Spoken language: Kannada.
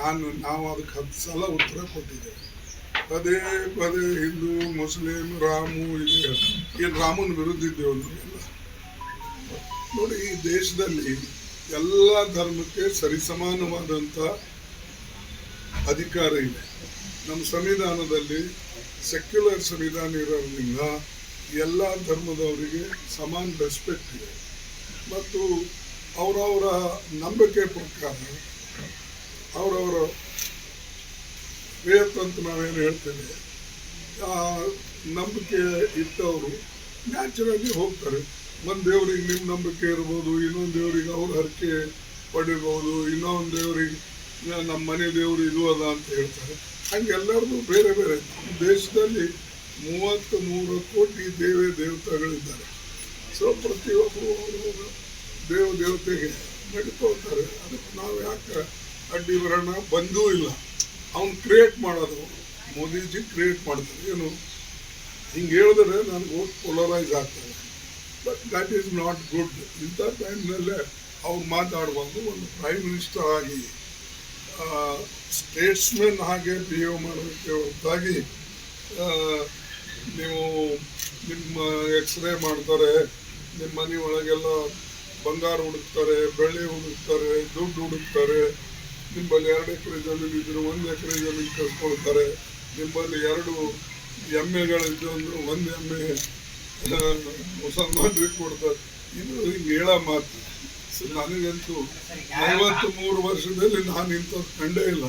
ನಾನು ನಾವು ಅದಕ್ಕೆ ಹತ್ತು ಸಲ ಉತ್ತರ ಕೊಟ್ಟಿದ್ದೇವೆ. ಪದೇ ಪದೇ ಹಿಂದೂ, ಮುಸ್ಲಿಂ, ರಾಮು ಇದೆ ಏನು ರಾಮನ ವಿರುದ್ಧ ಇದ್ದೇವೆ ನಾವೆಲ್ಲ ನೋಡಿ, ಈ ದೇಶದಲ್ಲಿ ಎಲ್ಲ ಧರ್ಮಕ್ಕೆ ಸರಿಸಮಾನವಾದಂಥ ಅಧಿಕಾರ ಇದೆ. ನಮ್ಮ ಸಂವಿಧಾನದಲ್ಲಿ ಸೆಕ್ಯುಲರ್ ಸಂವಿಧಾನ ಇರೋದ್ರಿಂದ ಎಲ್ಲ ಧರ್ಮದವರಿಗೆ ಸಮಾನ ರೆಸ್ಪೆಕ್ಟ್ ಇದೆ. ಮತ್ತು ಅವರವರ ನಂಬಿಕೆ ಪ್ರಕಾರ ಅವರವರ ಅಂತ ನಾವೇನು ಹೇಳ್ತೇವೆ. ಆ ನಂಬಿಕೆ ಇಟ್ಟವರು ನ್ಯಾಚುರಲಿ ಹೋಗ್ತಾರೆ. ಒಂದು ದೇವ್ರಿಗೆ ನಿಮ್ಮ ನಂಬಿಕೆ ಇರ್ಬೋದು, ಇನ್ನೊಂದು ದೇವ್ರಿಗೆ ಅವ್ರ ಹರಕೆ ಪಡಿಬೋದು ಇನ್ನೊಂದು ದೇವ್ರಿಗೆ ನಮ್ಮ ಮನೆ ದೇವರು ಇದು ಅದ ಅಂತ ಹೇಳ್ತಾರೆ. ಹಂಗೆ ಎಲ್ಲರದು ಬೇರೆ ಬೇರೆ. ದೇಶದಲ್ಲಿ ಮೂವತ್ತು ಮೂರು ಕೋಟಿ ದೇವೇ ದೇವತೆಗಳಿದ್ದಾರೆ. ಸೊ ಪ್ರತಿಯೊಬ್ಬರು ದೇವ ದೇವತೆಗೆ ನಡ್ಕೋತಾರೆ ಅದಕ್ಕೆ ನಾವು ಯಾಕೆ ಅಡ್ಡಿ ಬರೋಣ ಬಂದೂ ಇಲ್ಲ. ಅವ್ನು ಕ್ರಿಯೇಟ್ ಮಾಡೋದು. ಮೋದಿಜಿ ಕ್ರಿಯೇಟ್ ಮಾಡ್ತಾರೆ. ಏನು? ಹಿಂಗೆ ಹೇಳಿದ್ರೆ ನನಗೆ ಓಟ್ ಪೊಲರೈಸ್ ಆಗ್ತದೆ. But that is not good ಇಂಥ ಟೈಮ್ನಲ್ಲೇ ಅವ್ರು ಮಾತಾಡ್ಬಾರ್ದು. ಒಂದು ಪ್ರೈಮ್ ಮಿನಿಸ್ಟರ್ ಆಗಿ ಸ್ಟೇಟ್ಸ್ಮೆನ್ ಹಾಗೆ ಬಿಹೇವ್ ಮಾಡೋದಕ್ಕೆ ಹೊರತಾಗಿ ನೀವು ನಿಮ್ಮ ಎಕ್ಸ್ರೇ ಮಾಡ್ತಾರೆ. ನಿಮ್ಮ ಮನೆ ಒಳಗೆಲ್ಲ ಬಂಗಾರ ಹುಡುಕ್ತಾರೆ, ಬೆಳ್ಳಿ ಹುಡುಕ್ತಾರೆ, ದುಡ್ಡು ಹುಡುಕ್ತಾರೆ. ನಿಮ್ಮಲ್ಲಿ ಎರಡು ಎಕರೆ ಜಮೀನು ಇದ್ರೆ ಒಂದು ಎಕರೆ ಜಮೀನು ಕಳ್ಕೊಳ್ತಾರೆ. ನಿಮ್ಮಲ್ಲಿ ಎರಡು ಎಮ್ಮೆಗಳಿದ್ದು ಅಂದ್ರೆ ಒಂದು ಎಮ್ಮೆ ಮುಸಲ್ಮಾನರಿಗೆ ಕೊಡ್ತಾರೆ. ಇದು ಹಿಂಗೆ ಹೇಳೋ ಮಾತು. ನನಗಂತೂ ಐವತ್ತು ಮೂರು ವರ್ಷದಲ್ಲಿ ನಾನು ಇಂಥದ್ದು ಕಂಡೇ ಇಲ್ಲ.